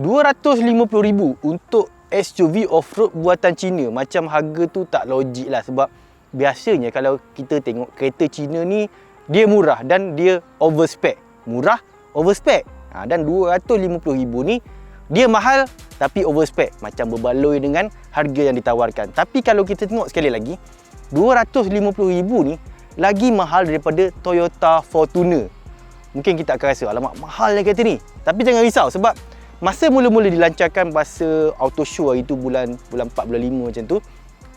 250,000 untuk SUV off-road buatan Cina. Macam harga tu tak logik lah sebab biasanya kalau kita tengok kereta Cina ni dia murah dan dia overspec. Murah, overspec. Ha, dan 250,000 ni dia mahal tapi overspec. Macam berbaloi dengan harga yang ditawarkan. Tapi kalau kita tengok sekali lagi, 250,000 ni lagi mahal daripada Toyota Fortuner. Mungkin kita akan rasa, alamak mahal lah kereta ni. Tapi jangan risau sebab masa mula-mula dilancarkan masa auto show hari tu bulan bulan 4 bulan 5 macam tu,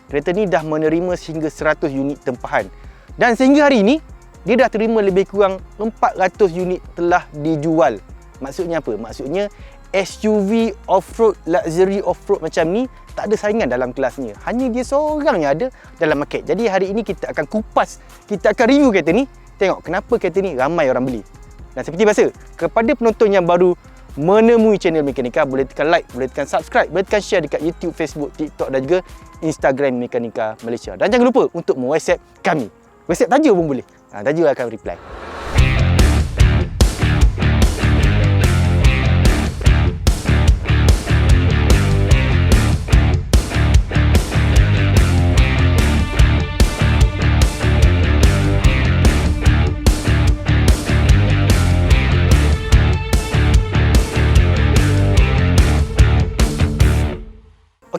kereta ni dah menerima sehingga 100 unit tempahan. Dan sehingga hari ini dia dah terima lebih kurang 400 unit telah dijual. Maksudnya apa? Maksudnya SUV off-road, luxury off-road macam ni tak ada saingan dalam kelasnya. Hanya dia seorang yang ada dalam market. Jadi hari ini kita akan kupas, kita akan review kereta ni. Tengok kenapa kereta ni ramai orang beli. Dan seperti biasa, kepada penonton yang baru menemui channel Mekanika, boleh tekan like, boleh tekan subscribe, boleh tekan share dekat YouTube, Facebook, TikTok dan juga Instagram Mekanika Malaysia. Dan jangan lupa untuk WhatsApp kami. WhatsApp taja pun boleh. Ha, taja akan reply.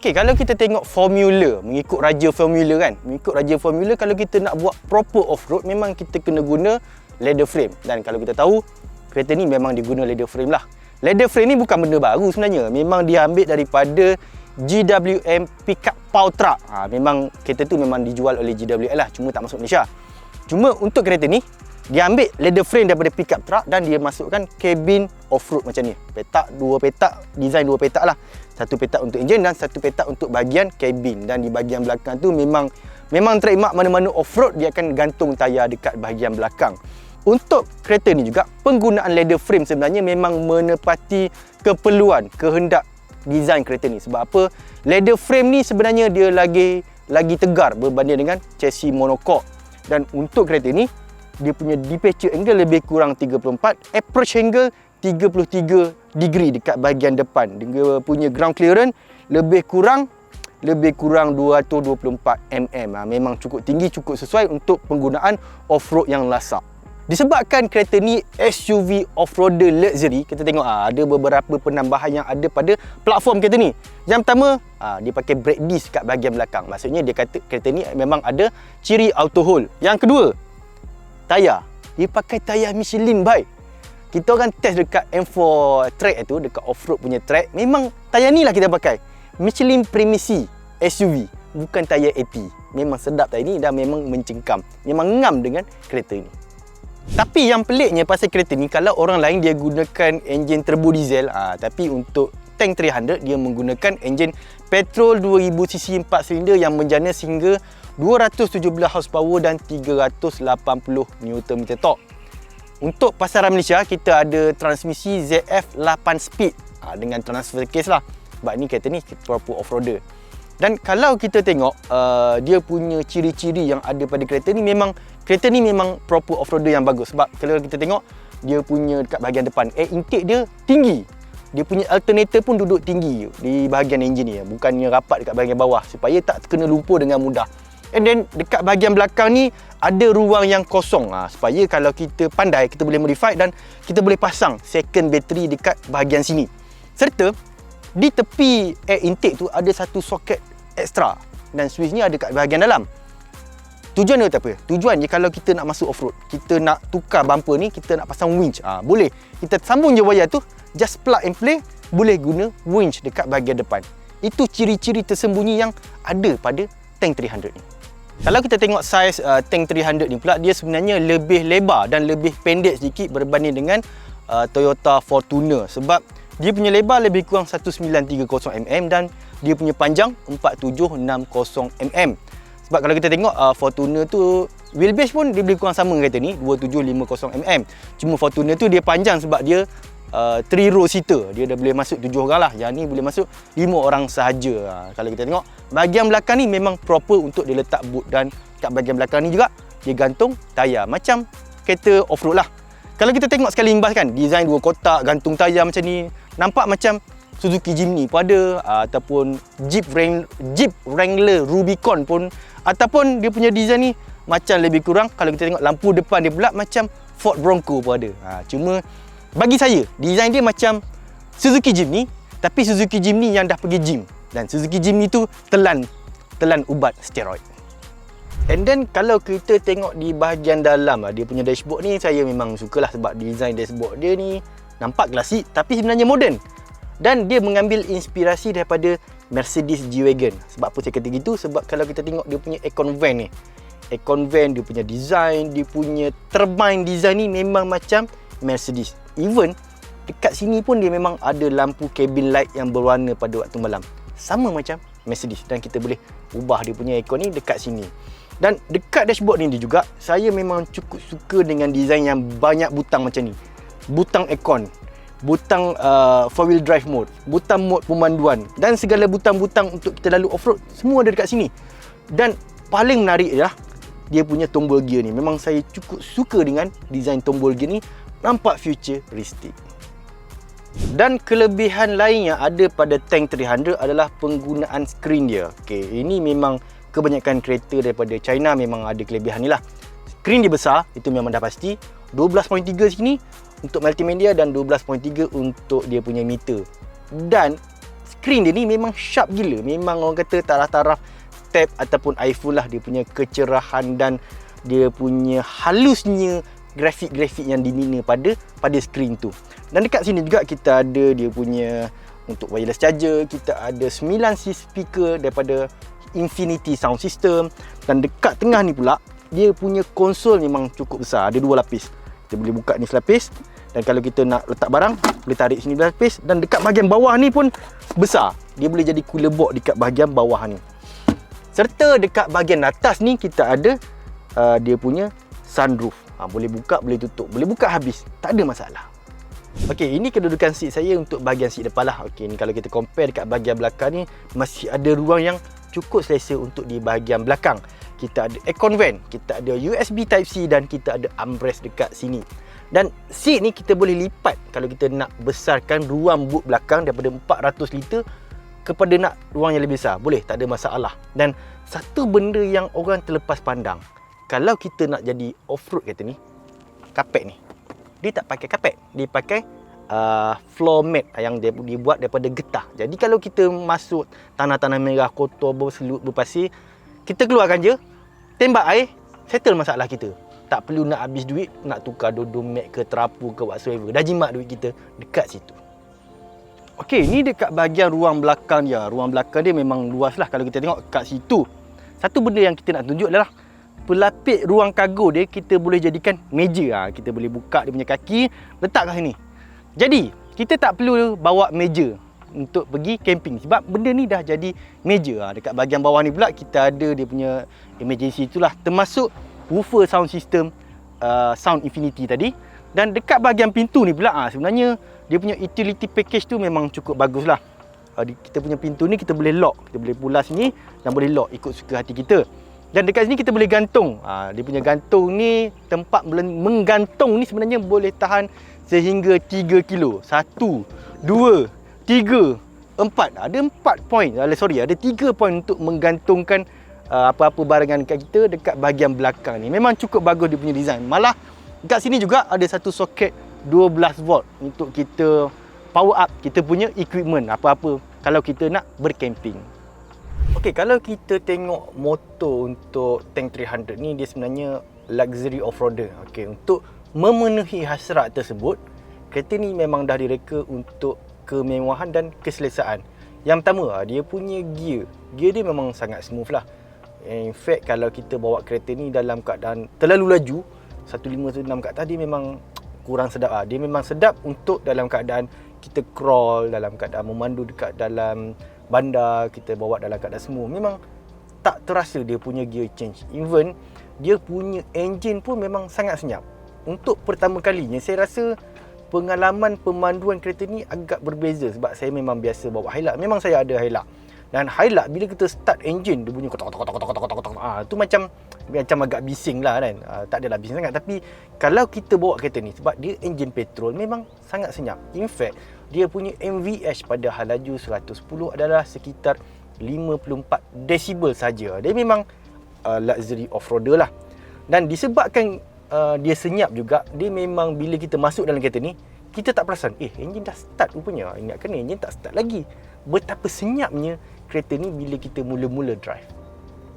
Okey, kalau kita tengok formula, mengikut raja formula kan. Mengikut raja formula, kalau kita nak buat proper off-road, memang kita kena guna leather frame. Dan kalau kita tahu, kereta ni memang diguna leather frame lah. Leather frame ni bukan benda baru sebenarnya. Memang dia ambil daripada GWM Pickup Power Truck. Ha, memang kereta tu memang dijual oleh GWM lah. Cuma tak masuk Malaysia. Cuma untuk kereta ni, dia ambil leather frame daripada pickup truck dan dia masukkan cabin off-road macam ni. Petak, dua petak, design dua petak lah. Satu petak untuk enjin dan satu petak untuk bahagian cabin. Dan di bahagian belakang tu memang memang trademark mana-mana off-road dia akan gantung tayar dekat bahagian belakang. Untuk kereta ni juga, penggunaan leather frame sebenarnya memang menepati keperluan, kehendak design kereta ni. Sebab apa? Leather frame ni sebenarnya dia lagi lagi tegar berbanding dengan chassis monocoque. Dan untuk kereta ni, dia punya departure angle lebih kurang 34 approach angle 33 degree dekat bahagian depan. Dia punya ground clearance lebih kurang lebih kurang 224 mm. Ha, memang cukup tinggi cukup sesuai untuk penggunaan off-road yang lasak. Disebabkan kereta ni SUV off-roader luxury kita tengok ha, ada beberapa penambahan yang ada pada platform kereta ni. Yang pertama ha, dia pakai brake disc kat bahagian belakang. Maksudnya dia kata kereta ni memang ada ciri auto hold. Yang kedua tayar. Dia pakai tayar Michelin bike. Kita orang test dekat M4 track itu, dekat off-road punya track. Memang tayar ni lah kita pakai. Michelin Primacy SUV. Bukan tayar AT. Memang sedap tayar ni dan memang mencengkam. Memang ngam dengan kereta ni. Tapi yang peliknya pasal kereta ni, kalau orang lain dia gunakan enjin turbo diesel, ah, tapi untuk tank 300 dia menggunakan enjin petrol 2000cc 4 silinder yang menjana sehingga 217 horsepower dan 380 Nm torque. Untuk pasaran Malaysia, kita ada transmisi ZF 8 speed ha, dengan transfer case lah. Sebab ni kereta ni proper off-roader. Dan kalau kita tengok uh, dia punya ciri-ciri yang ada pada kereta ni memang kereta ni memang proper off-roader yang bagus. Sebab kalau kita tengok dia punya dekat bahagian depan air intake dia tinggi. Dia punya alternator pun duduk tinggi di bahagian enjin ni. Bukannya rapat dekat bahagian bawah supaya tak kena lumpur dengan mudah. And then dekat bahagian belakang ni ada ruang yang kosong ha, supaya kalau kita pandai kita boleh modify dan kita boleh pasang second battery dekat bahagian sini. Serta di tepi air intake tu ada satu soket extra dan switch ni ada kat bahagian dalam. Tujuan dia apa? Tujuan dia kalau kita nak masuk off-road, kita nak tukar bumper ni, kita nak pasang winch. Ha, boleh. Kita sambung je wayar tu, just plug and play, boleh guna winch dekat bahagian depan. Itu ciri-ciri tersembunyi yang ada pada Tank 300 ni. Kalau kita tengok saiz uh, tank 300 ni pula dia sebenarnya lebih lebar dan lebih pendek sedikit berbanding dengan uh, Toyota Fortuner sebab dia punya lebar lebih kurang 1930 mm dan dia punya panjang 4760 mm. Sebab kalau kita tengok uh, Fortuner tu wheelbase pun dia lebih kurang sama kereta ni 2750 mm. Cuma Fortuner tu dia panjang sebab dia uh, 3 row seater. Dia dah boleh masuk 7 orang lah. Yang ni boleh masuk 5 orang sahaja. Uh, kalau kita tengok bahagian belakang ni memang proper untuk dia letak boot. Dan kat bahagian belakang ni juga dia gantung tayar. Macam kereta off-road lah. Kalau kita tengok sekali imbas kan design dua kotak gantung tayar macam ni nampak macam Suzuki Jimny pun ada ataupun Jeep Wrang Jeep Wrangler Rubicon pun. Ataupun dia punya design ni macam lebih kurang. Kalau kita tengok lampu depan dia pula macam Ford Bronco pun ada. Ha, cuma bagi saya design dia macam Suzuki Jimny tapi Suzuki Jimny yang dah pergi gym dan Suzuki Jimny tu telan telan ubat steroid. And then kalau kita tengok di bahagian dalam dia punya dashboard ni saya memang sukalah sebab design dashboard dia ni nampak klasik tapi sebenarnya moden. Dan dia mengambil inspirasi daripada Mercedes G-Wagon. Sebab apa saya kata gitu? Sebab kalau kita tengok dia punya Econ Van ni. Econ Van dia punya design, dia punya turbine design ni memang macam Mercedes. Even dekat sini pun dia memang ada lampu cabin light yang berwarna pada waktu malam. Sama macam Mercedes dan kita boleh ubah dia punya aircon ni dekat sini. Dan dekat dashboard ni juga saya memang cukup suka dengan design yang banyak butang macam ni. Butang aircon, butang uh, four wheel drive mode, butang mode pemanduan dan segala butang-butang untuk kita lalu off road semua ada dekat sini. Dan paling menarik ialah dia punya tombol gear ni. Memang saya cukup suka dengan design tombol gear ni, nampak futuristic. Dan kelebihan lain yang ada pada Tank 300 adalah penggunaan skrin dia. Okey, ini memang kebanyakan kereta daripada China memang ada kelebihan ni lah. Skrin dia besar, itu memang dah pasti. 12.3 sini untuk multimedia dan 12.3 untuk dia punya meter. Dan skrin dia ni memang sharp gila. Memang orang kata taraf-taraf tab ataupun iPhone lah dia punya kecerahan dan dia punya halusnya grafik-grafik yang dimina pada pada skrin tu. Dan dekat sini juga kita ada dia punya untuk wireless charger, kita ada 9 speaker daripada Infinity Sound System. Dan dekat tengah ni pula dia punya konsol memang cukup besar ada dua lapis. Kita boleh buka ni selapis dan kalau kita nak letak barang boleh tarik sini lapis. Dan dekat bahagian bawah ni pun besar. Dia boleh jadi cooler box dekat bahagian bawah ni. Serta dekat bahagian atas ni kita ada uh, dia punya sunroof ha, boleh buka boleh tutup boleh buka habis tak ada masalah Okey, ini kedudukan seat saya untuk bahagian seat depan lah. Okey, ni kalau kita compare dekat bahagian belakang ni masih ada ruang yang cukup selesa untuk di bahagian belakang. Kita ada aircon vent, kita ada USB Type C dan kita ada armrest dekat sini. Dan seat ni kita boleh lipat kalau kita nak besarkan ruang boot belakang daripada 400 liter kepada nak ruang yang lebih besar. Boleh, tak ada masalah. Dan satu benda yang orang terlepas pandang, kalau kita nak jadi off-road kata ni, kapet ni, dia tak pakai kapet. Dia pakai uh, floor mat yang dia dibuat daripada getah. Jadi kalau kita masuk tanah-tanah merah kotor berselut berpasir, kita keluarkan je, tembak air, settle masalah kita. Tak perlu nak habis duit, nak tukar dodom mat ke terapu ke whatsoever. Dah jimat duit kita dekat situ. Okey, ni dekat bahagian ruang belakang dia. Ruang belakang dia memang luas lah kalau kita tengok kat situ. Satu benda yang kita nak tunjuk adalah pelapik ruang kargo dia kita boleh jadikan meja. Ha, kita boleh buka dia punya kaki, letak kat sini. Jadi, kita tak perlu bawa meja untuk pergi camping sebab benda ni dah jadi meja. Ha, dekat bahagian bawah ni pula kita ada dia punya emergency itulah termasuk woofer sound system uh, sound infinity tadi dan dekat bahagian pintu ni pula ha, sebenarnya dia punya utility package tu memang cukup bagus lah. Ha, kita punya pintu ni kita boleh lock, kita boleh pulas ni dan boleh lock ikut suka hati kita. Dan dekat sini kita boleh gantung. Ha, dia punya gantung ni tempat menggantung ni sebenarnya boleh tahan sehingga 3 kilo. 1 2 3 4. Ada 4 poin. Sorry, ada 3 poin untuk menggantungkan uh, apa-apa barangan kat kita dekat bahagian belakang ni. Memang cukup bagus dia punya design. Malah dekat sini juga ada satu soket 12 volt untuk kita power up kita punya equipment apa-apa kalau kita nak bercamping. Okey, kalau kita tengok motor untuk Tank 300 ni dia sebenarnya luxury off-roader. Okey, untuk memenuhi hasrat tersebut, kereta ni memang dah direka untuk kemewahan dan keselesaan. Yang pertama, ah, dia punya gear. Gear dia memang sangat smooth lah. In fact, kalau kita bawa kereta ni dalam keadaan terlalu laju, 1516 kat atas dia memang kurang sedap lah. Dia memang sedap untuk dalam keadaan kita crawl, dalam keadaan memandu dekat dalam bandar kita bawa dalam keadaan semua. Memang tak terasa dia punya gear change. Even dia punya engine pun memang sangat senyap. Untuk pertama kalinya saya rasa pengalaman pemanduan kereta ni agak berbeza sebab saya memang biasa bawa Hilux memang saya ada Hilux dan Hilux bila kita start engine dia bunyi kotak kotak kotak kotak kotak kotak. Ah tu macam macam agak bising lah kan. Ah, tak adalah bising sangat. Tapi kalau kita bawa kereta ni sebab dia engine petrol memang sangat senyap. In fact dia punya MVH pada hal laju 110 adalah sekitar 54 desibel saja. Dia memang uh, luxury off-roader lah. Dan disebabkan uh, dia senyap juga, dia memang bila kita masuk dalam kereta ni, kita tak perasan, eh enjin dah start rupanya. Ingatkan ni enjin tak start lagi. Betapa senyapnya kereta ni bila kita mula-mula drive.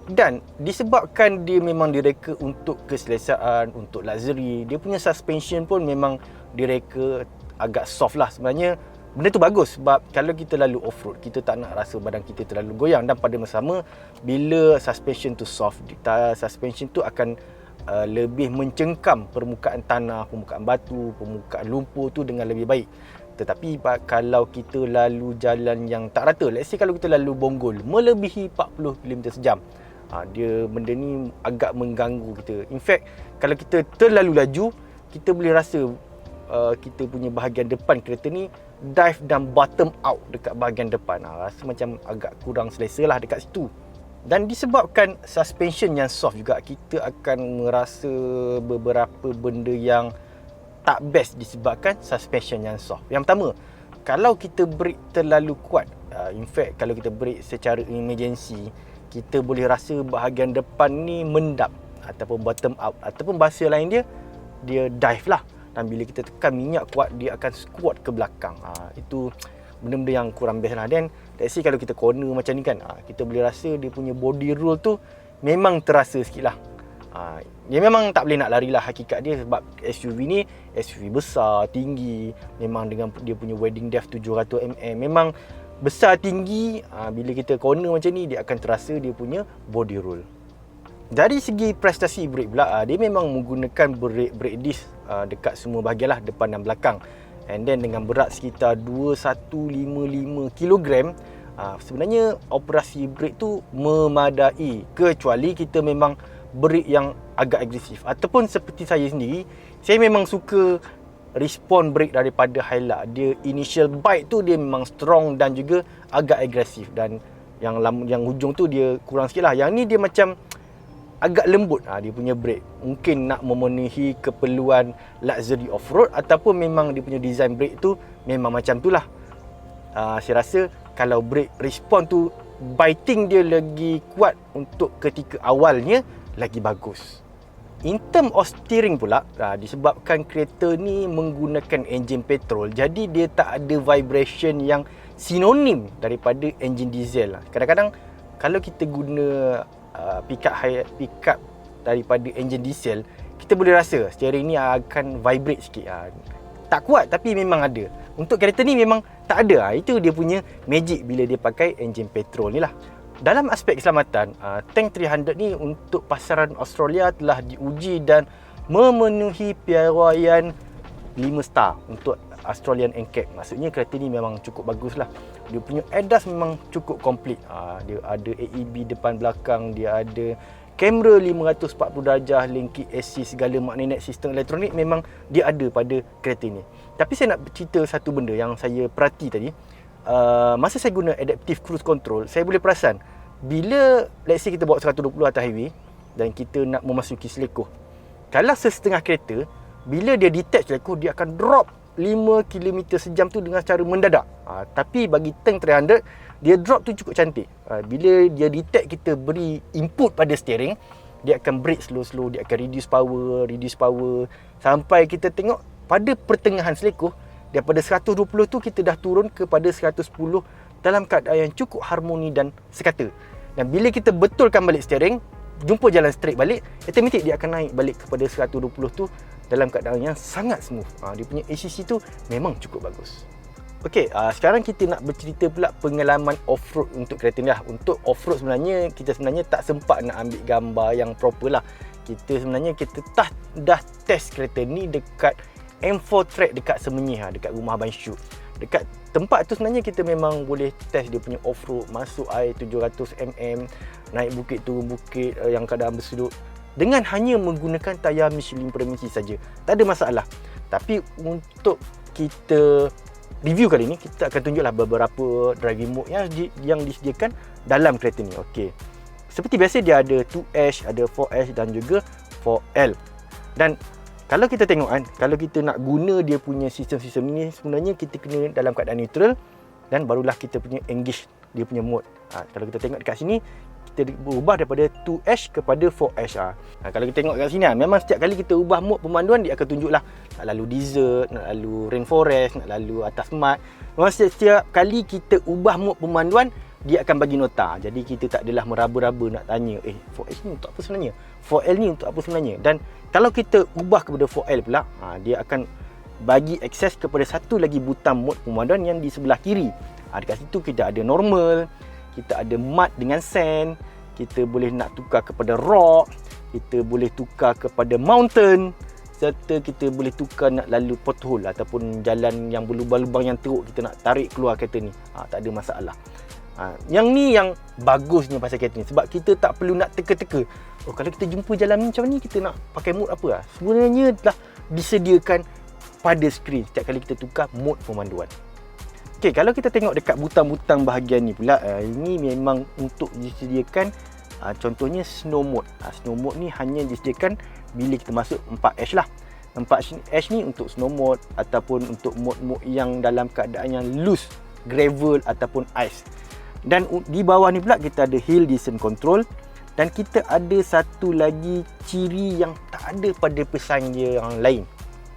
Dan disebabkan dia memang direka untuk keselesaan, untuk luxury, dia punya suspension pun memang direka agak soft lah sebenarnya. Benda tu bagus sebab kalau kita lalu off-road, kita tak nak rasa badan kita terlalu goyang dan pada masa sama bila suspension tu soft, suspension tu akan uh, lebih mencengkam permukaan tanah, permukaan batu, permukaan lumpur tu dengan lebih baik. Tetapi kalau kita lalu jalan yang tak rata, let's say kalau kita lalu bonggol melebihi 40 km sejam, ha, dia benda ni agak mengganggu kita. In fact, kalau kita terlalu laju, kita boleh rasa uh, kita punya bahagian depan kereta ni dive dan bottom out dekat bahagian depan. Ha, rasa macam agak kurang selesa lah dekat situ. Dan disebabkan suspension yang soft juga, kita akan merasa beberapa benda yang tak best disebabkan suspension yang soft. Yang pertama, kalau kita brake terlalu kuat, uh, in fact kalau kita brake secara emergency, kita boleh rasa bahagian depan ni mendap ataupun bottom out ataupun bahasa lain dia dia dive lah dan bila kita tekan minyak kuat dia akan squat ke belakang. Ha, itu benda-benda yang kurang best lah. Dan let's say kalau kita corner macam ni kan ha, kita boleh rasa dia punya body roll tu memang terasa sikit lah. Ha, dia memang tak boleh nak lari lah hakikat dia sebab SUV ni SUV besar, tinggi. Memang dengan dia punya wedding depth 700mm memang besar tinggi. Ha, bila kita corner macam ni dia akan terasa dia punya body roll dari segi prestasi brake pula ha, dia memang menggunakan brake brake disc ha, dekat semua bahagian lah depan dan belakang. And then dengan berat sekitar 2155 kg ha, sebenarnya operasi brake tu memadai. Kecuali kita memang brake yang agak agresif. Ataupun seperti saya sendiri saya memang suka respon brake daripada Hilux dia initial bite tu dia memang strong dan juga agak agresif. Dan yang yang hujung tu dia kurang sikit lah. Yang ni dia macam agak lembut ha, dia punya brake mungkin nak memenuhi keperluan luxury off-road ataupun memang dia punya design brake tu memang macam tu lah ha, saya rasa kalau brake respon tu biting dia lagi kuat untuk ketika awalnya lagi bagus In term of steering pula, uh, disebabkan kereta ni menggunakan enjin petrol, jadi dia tak ada vibration yang sinonim daripada enjin diesel. Lah. Kadang-kadang kalau kita guna uh, pickup high pickup daripada enjin diesel, kita boleh rasa steering ni akan vibrate sikit. Uh. Tak kuat tapi memang ada. Untuk kereta ni memang tak ada. Uh. Itu dia punya magic bila dia pakai enjin petrol ni lah dalam aspek keselamatan, uh, tank 300 ni untuk pasaran Australia telah diuji dan memenuhi piawaian 5 star untuk Australian NCAP. Maksudnya kereta ni memang cukup bagus lah. Dia punya ADAS memang cukup komplit. Uh, dia ada AEB depan belakang, dia ada kamera 540 darjah, linky assist, segala magnet sistem elektronik memang dia ada pada kereta ni. Tapi saya nak cerita satu benda yang saya perhati tadi. Uh, masa saya guna adaptive cruise control, saya boleh perasan bila let's say kita bawa 120 atas highway dan kita nak memasuki selekoh. Kalau sesetengah kereta, bila dia detect selekoh, dia akan drop 5 km sejam tu dengan cara mendadak. Ha, tapi bagi tank 300, dia drop tu cukup cantik. Ha, bila dia detect kita beri input pada steering, dia akan brake slow-slow, dia akan reduce power, reduce power sampai kita tengok pada pertengahan selekoh daripada 120 tu kita dah turun kepada 110 dalam keadaan yang cukup harmoni dan sekata. Dan bila kita betulkan balik steering, jumpa jalan straight balik, automatic dia akan naik balik kepada 120 tu dalam keadaan yang sangat smooth. Ha, dia punya ACC tu memang cukup bagus. Okey, uh, sekarang kita nak bercerita pula pengalaman off-road untuk kereta ni lah. Untuk off-road sebenarnya, kita sebenarnya tak sempat nak ambil gambar yang proper lah. Kita sebenarnya, kita dah, dah test kereta ni dekat M4 track dekat Semenyih ha, dekat rumah Abang Syuk. Dekat tempat tu sebenarnya kita memang boleh test dia punya off-road, masuk air 700mm, naik bukit turun bukit uh, yang kadang bersudut dengan hanya menggunakan tayar Michelin Premium saja. Tak ada masalah. Tapi untuk kita review kali ni, kita akan tunjuklah beberapa driving mode yang yang disediakan dalam kereta ni. Okey. Seperti biasa dia ada 2H, ada 4H dan juga 4L. Dan kalau kita tengok kan, kalau kita nak guna dia punya sistem-sistem ni sebenarnya kita kena dalam keadaan neutral dan barulah kita punya engage dia punya mode. Ha, kalau kita tengok dekat sini, kita berubah daripada 2H kepada 4H ha. ha. kalau kita tengok kat sini ha, memang setiap kali kita ubah mode pemanduan dia akan tunjuklah nak lalu desert, nak lalu rainforest, nak lalu atas mat. Memang setiap, setiap kali kita ubah mode pemanduan dia akan bagi nota. Jadi kita tak adalah meraba-raba nak tanya, eh 4H ni untuk apa sebenarnya? 4L ni untuk apa sebenarnya? Dan kalau kita ubah kepada 4L pula, ha, dia akan bagi akses kepada satu lagi butang mode pemanduan yang di sebelah kiri. Ha, dekat situ kita ada normal, kita ada mud dengan sand, kita boleh nak tukar kepada rock, kita boleh tukar kepada mountain serta kita boleh tukar nak lalu pothole ataupun jalan yang berlubang-lubang yang teruk kita nak tarik keluar kereta ni. Ha, tak ada masalah. Ha, yang ni yang bagusnya pasal kereta ni sebab kita tak perlu nak teka-teka. Oh kalau kita jumpa jalan ni macam ni kita nak pakai mode apa lah. Sebenarnya telah disediakan pada skrin setiap kali kita tukar mode pemanduan. Okey, kalau kita tengok dekat butang-butang bahagian ni pula, uh, ini memang untuk disediakan uh, contohnya snow mode. Uh, snow mode ni hanya disediakan bila kita masuk 4H lah. 4H ni untuk snow mode ataupun untuk mode-mode yang dalam keadaan yang loose, gravel ataupun ice. Dan di bawah ni pula kita ada hill descent control dan kita ada satu lagi ciri yang tak ada pada pesaing dia yang lain.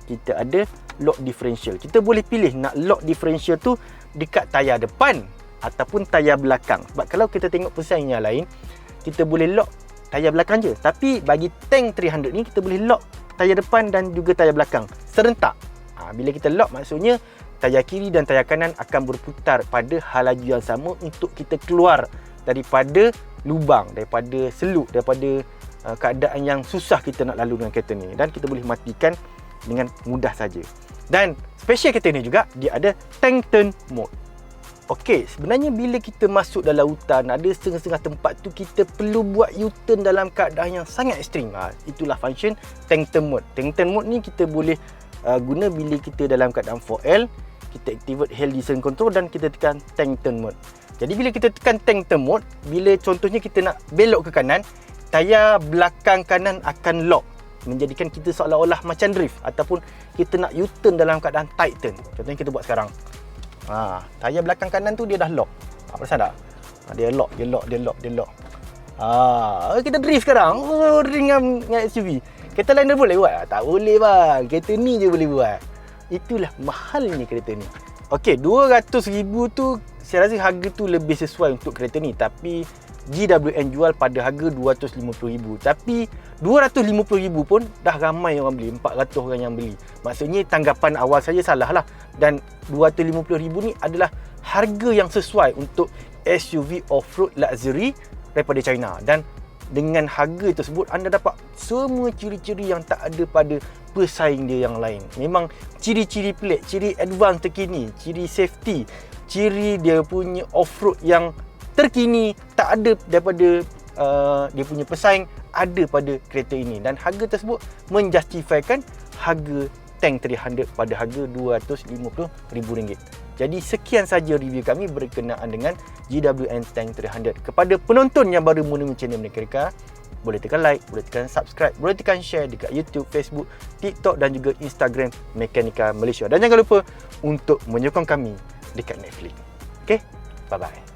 Kita ada lock differential. Kita boleh pilih nak lock differential tu dekat tayar depan ataupun tayar belakang. Sebab kalau kita tengok pesaing yang lain, kita boleh lock tayar belakang je. Tapi bagi tank 300 ni kita boleh lock tayar depan dan juga tayar belakang serentak. Ha, bila kita lock maksudnya tayar kiri dan tayar kanan akan berputar pada hal laju yang sama untuk kita keluar daripada lubang, daripada seluk, daripada uh, keadaan yang susah kita nak lalu dengan kereta ni dan kita boleh matikan dengan mudah saja. Dan special kereta ni juga dia ada tank turn mode. Okey, sebenarnya bila kita masuk dalam hutan, ada setengah-setengah tempat tu kita perlu buat U-turn dalam keadaan yang sangat ekstrim. Ha, itulah function tank turn mode. Tank turn mode ni kita boleh uh, guna bila kita dalam keadaan 4L, kita activate hill descent control dan kita tekan tank turn mode. Jadi bila kita tekan tank turn mode, bila contohnya kita nak belok ke kanan, tayar belakang kanan akan lock menjadikan kita seolah-olah macam drift ataupun kita nak U-turn dalam keadaan tight turn. Contohnya kita buat sekarang. Ha, tayar belakang kanan tu dia dah lock. Ha, perasan tak? Ha, dia lock, dia lock, dia lock, dia lock. Ha, kita drift sekarang. Oh, dengan, dengan SUV. Kereta lain dah boleh buat? Tak boleh bang. Kereta ni je boleh buat. Itulah mahalnya kereta ni. Okey, RM200,000 tu saya rasa harga tu lebih sesuai untuk kereta ni. Tapi GWN jual pada harga RM250,000 tapi RM250,000 pun dah ramai orang beli 400 orang yang beli. Maksudnya tanggapan awal saya salah lah. Dan RM250,000 ni adalah harga yang sesuai untuk SUV off-road luxury daripada China. Dan dengan harga tersebut anda dapat semua ciri-ciri yang tak ada pada pesaing dia yang lain. Memang ciri-ciri pelik, ciri advance terkini ciri safety ciri dia punya off-road yang terkini tak ada daripada uh, dia punya pesaing ada pada kereta ini dan harga tersebut menjustifikan harga tank 300 pada harga RM250,000. Jadi sekian saja review kami berkenaan dengan GWN Tank 300. Kepada penonton yang baru menemukan channel Mekanika, boleh tekan like, boleh tekan subscribe, boleh tekan share dekat YouTube, Facebook, TikTok dan juga Instagram Mekanika Malaysia. Dan jangan lupa untuk menyokong kami dekat Netflix. Okay, bye-bye.